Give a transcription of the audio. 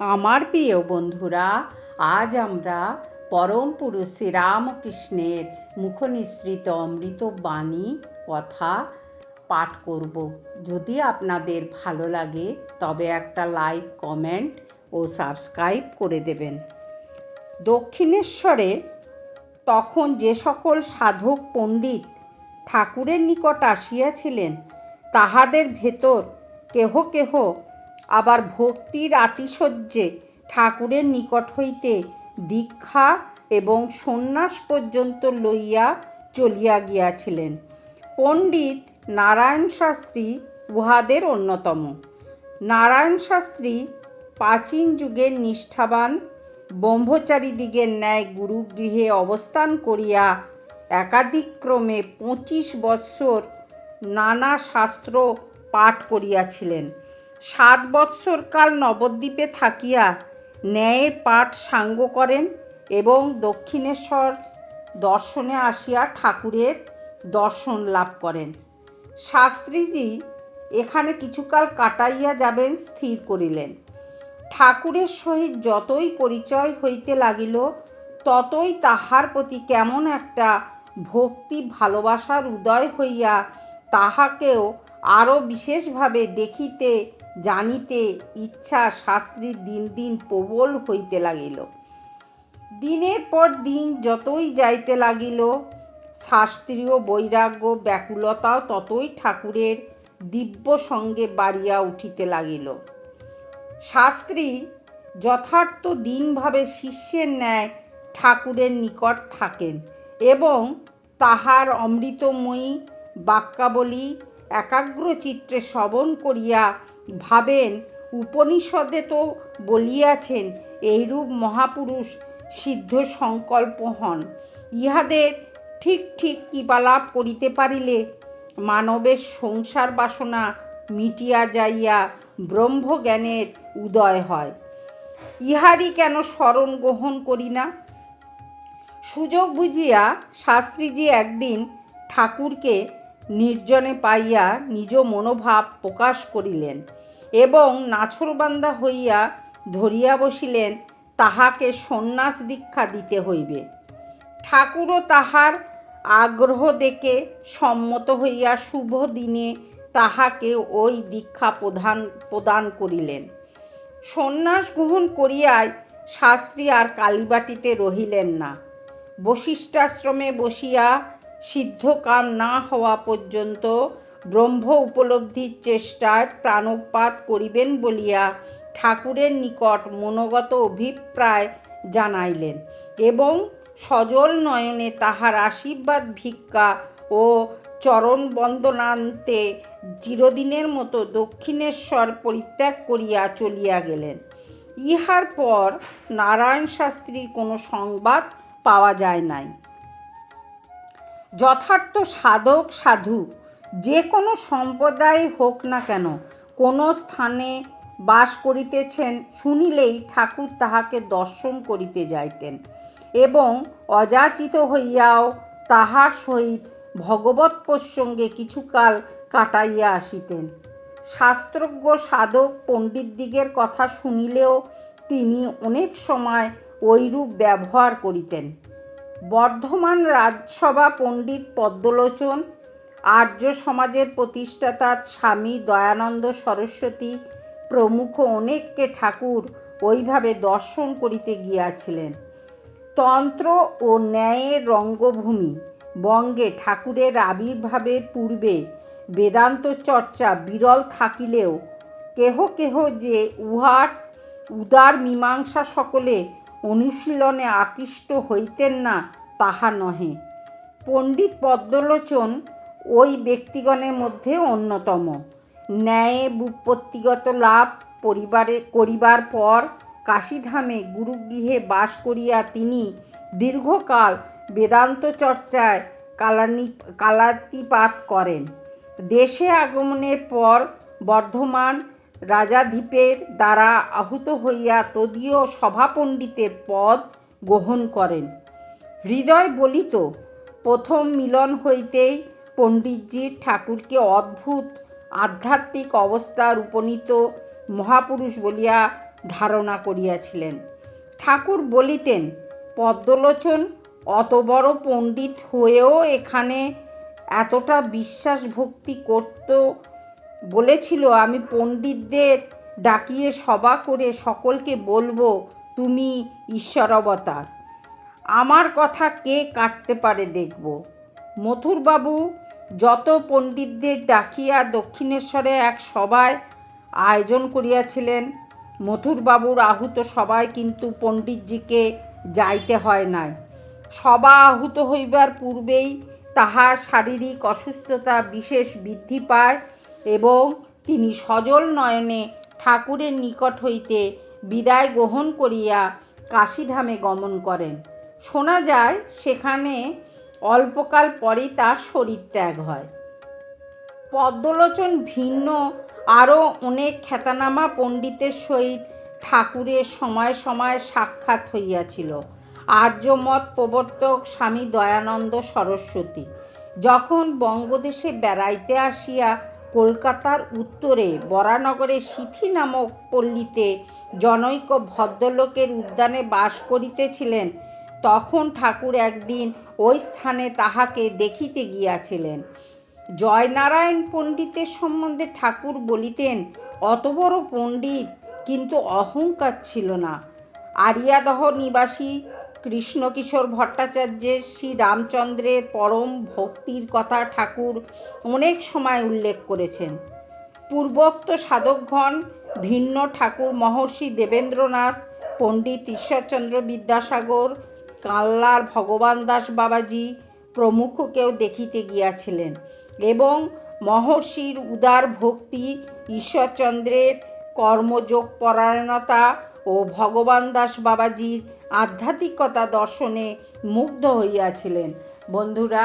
আমার প্রিয় বন্ধুরা, আজ আমরা পরম পুরুষ শ্রীরামকৃষ্ণের মুখনিসৃত অমৃত বাণী কথা পাঠ করব। যদি আপনাদের ভালো লাগে, তবে একটা লাইক, কমেন্ট ও সাবস্ক্রাইব করে দেবেন। দক্ষিণেশ্বরে তখন যে সকল সাধক পণ্ডিত ঠাকুরের নিকট আসিয়াছিলেন, তাহাদের ভেতর কেহ কেহ আবার ভক্তির আতিশয্যে ঠাকুরের নিকট হইতে দীক্ষা এবং সন্ন্যাস পর্যন্ত লইয়া চলিয়া গিয়াছিলেন। পণ্ডিত নারায়ণ শাস্ত্রী উহাদের অন্যতম। নারায়ণ শাস্ত্রী প্রাচীন যুগের নিষ্ঠাবান, ব্রহ্মচারীদিগের ন্যায় গুরুগৃহে অবস্থান করিয়া একাধিক্রমে পঁচিশ বৎসর নানা শাস্ত্র পাঠ করিয়াছিলেন। সাত বৎসরকাল নবদ্বীপে থাকিয়া ন্যায়ের পাঠ সাঙ্গ করেন এবং দক্ষিণেশ্বর দর্শনে আসিয়া ঠাকুরের দর্শন লাভ করেন। শাস্ত্রীজি এখানে কিছুকাল কাটাইয়া যাবেন স্থির করিলেন। ঠাকুরের সহিত যতই পরিচয় হইতে লাগিল, ততই তাহার প্রতি কেমন একটা ভক্তি ভালোবাসার উদয় হইয়া তাহাকেও আরও বিশেষভাবে দেখিতে জানিতে ইচ্ছা শাস্ত্রীর দিন দিন প্রবল হইতে লাগিল। দিনের পর দিন যতই যাইতে লাগিল, শাস্ত্রীয় বৈরাগ্য ব্যাকুলতাও ততই ঠাকুরের দিব্য সঙ্গে বাড়িয়া উঠিতে লাগিল। শাস্ত্রী যথার্থ দিনভাবে শিষ্যের ন্যায় ঠাকুরের নিকট থাকেন এবং তাহার অমৃতময়ী বাক্যাবলী একাগ্রচিত্রে শ্রবণ করিয়া ভাবেন, উপনিষদে তো বলিয়াছেন, এইরূপ মহাপুরুষ সিদ্ধ সংকল্প হন। ইহাদের ঠিক ঠিক কৃপালাভ করিতে পারিলে মানবের সংসার বাসনা মিটিয়া যাইয়া ব্রহ্মজ্ঞানের উদয় হয়। ইহারই কেন স্মরণ গ্রহণ করি না? সুযোগ বুঝিয়া শাস্ত্রীজি একদিন ঠাকুরকে নির্জনে পাইয়া নিজ মনোভাব প্রকাশ করিলেন। এবং নাছরবান্দা হইয়া ধরিয়া বসিলেন, তাহাকে সন্ন্যাস দীক্ষা দিতে হইবে। ঠাকুরও তাহার আগ্রহ দেখে সম্মত হইয়া শুভ দিনে তাহাকে ওই দীক্ষা প্রদান প্রদান করিলেন। সন্ন্যাস গ্রহণ করিয়ায় শাস্ত্রী আর কালীবাটিতে রহিলেন না। বশিষ্ঠাশ্রমে বসিয়া সিদ্ধকাম না হওয়া পর্যন্ত ব্রহ্ম উপলব্ধির চেষ্টায় প্রাণপাত করিবেন বলিয়া ঠাকুরের নিকট মনোগত অভিপ্রায় জানাইলেন এবং সজল নয়নে তাহার আশীর্বাদ, ভিক্ষা ও চরণ বন্দনান্তে চিরদিনের মতো দক্ষিণেশ্বর পরিত্যাগ করিয়া চলিয়া গেলেন। ইহার পর নারায়ণ শাস্ত্রীর কোনো সংবাদ পাওয়া যায় নাই। যথার্থ সাধক, সাধু যে কোনো সম্প্রদায় হোক না কেন, কোনো স্থানে বাস করিতেছেন, শুনিলেই ঠাকুর তাহাকে দর্শন করিতে যাইতেন এবং অযাচিত হইয়াও তাহার সহিত ভগবত প্রসঙ্গে কিছুকাল কাটাইয়া আসিতেন। শাস্ত্রজ্ঞ সাধক পণ্ডিতদিগের কথা শুনিলেও তিনি অনেক সময় ঐরূপ ব্যবহার করিতেন। বর্ধমান রাজসভা পণ্ডিত পদ্মলোচন আর্য সমাজের প্রতিষ্ঠাতা স্বামী দয়ানন্দ সরস্বতী প্রমুখ অনেককে ঠাকুর ওইভাবে দর্শন করিতে গিয়াছিলেন। তন্ত্র ও ন্যায়ের রঙ্গভূমি, বঙ্গে ঠাকুরের আবির্ভাবের পূর্বে বেদান্ত চর্চা বিরল থাকিলেও কেহ কেহ যে উহার উদার মীমাংসা সকলে অনুশীলনে আকৃষ্ট হইতেন না তাহা নহে। পণ্ডিত পদ্মলোচন ওই ব্যক্তিগণের মধ্যে অন্যতম। ন্যায়ে বুৎপত্তিগত লাভ পরিবারে, করিবার পর কাশীধামে গুরুগৃহে বাস করিয়া তিনি দীর্ঘকাল বেদান্ত চর্চায় কালানি, কালাতিপাত করেন। দেশে আগমনের পর বর্ধমান রাজাধিপের দ্বারা আহত হইয়া তদীয় সভাপণ্ডিতের পদ গ্রহণ করেন। হৃদয় বলিত প্রথম মিলন হইতেই পণ্ডিতজির ঠাকুরকে অদ্ভুত, আধ্যাত্মিক অবস্থার উপনীত মহাপুরুষ বলিয়া ধারণা করিয়াছিলেন। ঠাকুর বলিতেন, পদ্মলোচন অত বড় পণ্ডিত হয়েও এখানে এতটা বিশ্বাস ভক্তি করত বলেছিল। আমি পণ্ডিতদের ডাকিয়ে সভা করে সকলকে বলব, তুমি ঈশ্বর অবতার আমার কথা কে কাটতে পারে দেখব? মথুরবাবু যত পণ্ডিতদের ডাকিয়া দক্ষিণেশ্বরে এক সভায় আয়োজন করিয়াছিলেন, মথুরবাবুর আহুত সবাই কিন্তু পণ্ডিতজিকে যাইতে হয় নাই। সবা আহুত হইবার পূর্বেই তাহার শারীরিক অসুস্থতা বিশেষ বৃদ্ধি পায় এবং তিনি সজল নয়নে ঠাকুরের নিকট হইতে বিদায় গ্রহণ করিয়া কাশীধামে গমন করেন। শোনা যায়, সেখানে অল্পকাল পরেই তার শরীর ত্যাগ হয়। পদ্মলোচন ভিন্ন, আরও অনেক খ্যাতনামা পণ্ডিতের সহিত ঠাকুরের সময় সময় সাক্ষাৎ হইয়াছিল। আর্যমত প্রবর্তক স্বামী দয়ানন্দ সরস্বতী যখন বঙ্গদেশে বেড়াইতে আসিয়া কলকাতার উত্তরে বরানগরে সিথি নামক পল্লীতে জনৈক ভদ্রলোকের উদ্যানে বাস করিতেছিলেন তখন ঠাকুর একদিন ওই স্থানে তাহাকে দেখিতে গিয়াছিলেন। জয়নারায়ণ পণ্ডিতের সম্বন্ধে ঠাকুর বলিতেন, অত বড় পণ্ডিত কিন্তু অহংকার ছিল না। আরিয়াদহ নিবাসী কৃষ্ণকিশোর ভট্টাচার্যের শ্রী রামচন্দ্রের পরম ভক্তির কথা ঠাকুর অনেক সময় উল্লেখ করেছেন। পূর্বোক্ত সাধকগণ ভিন্ন ঠাকুর মহর্ষি দেবেন্দ্রনাথ, পণ্ডিত ঈশ্বরচন্দ্র বিদ্যাসাগর কাল্লার ভগবান দাস বাবাজি প্রমুখকেও দেখিতে গিয়াছিলেন এবং মহর্ষির উদার ভক্তি, ঈশ্বরচন্দ্রের কর্মযোগ পরায়ণতা ও ভগবান দাস বাবাজির আধ্যাত্মিকতা দর্শনে মুগ্ধ হইয়াছিলেন। বন্ধুরা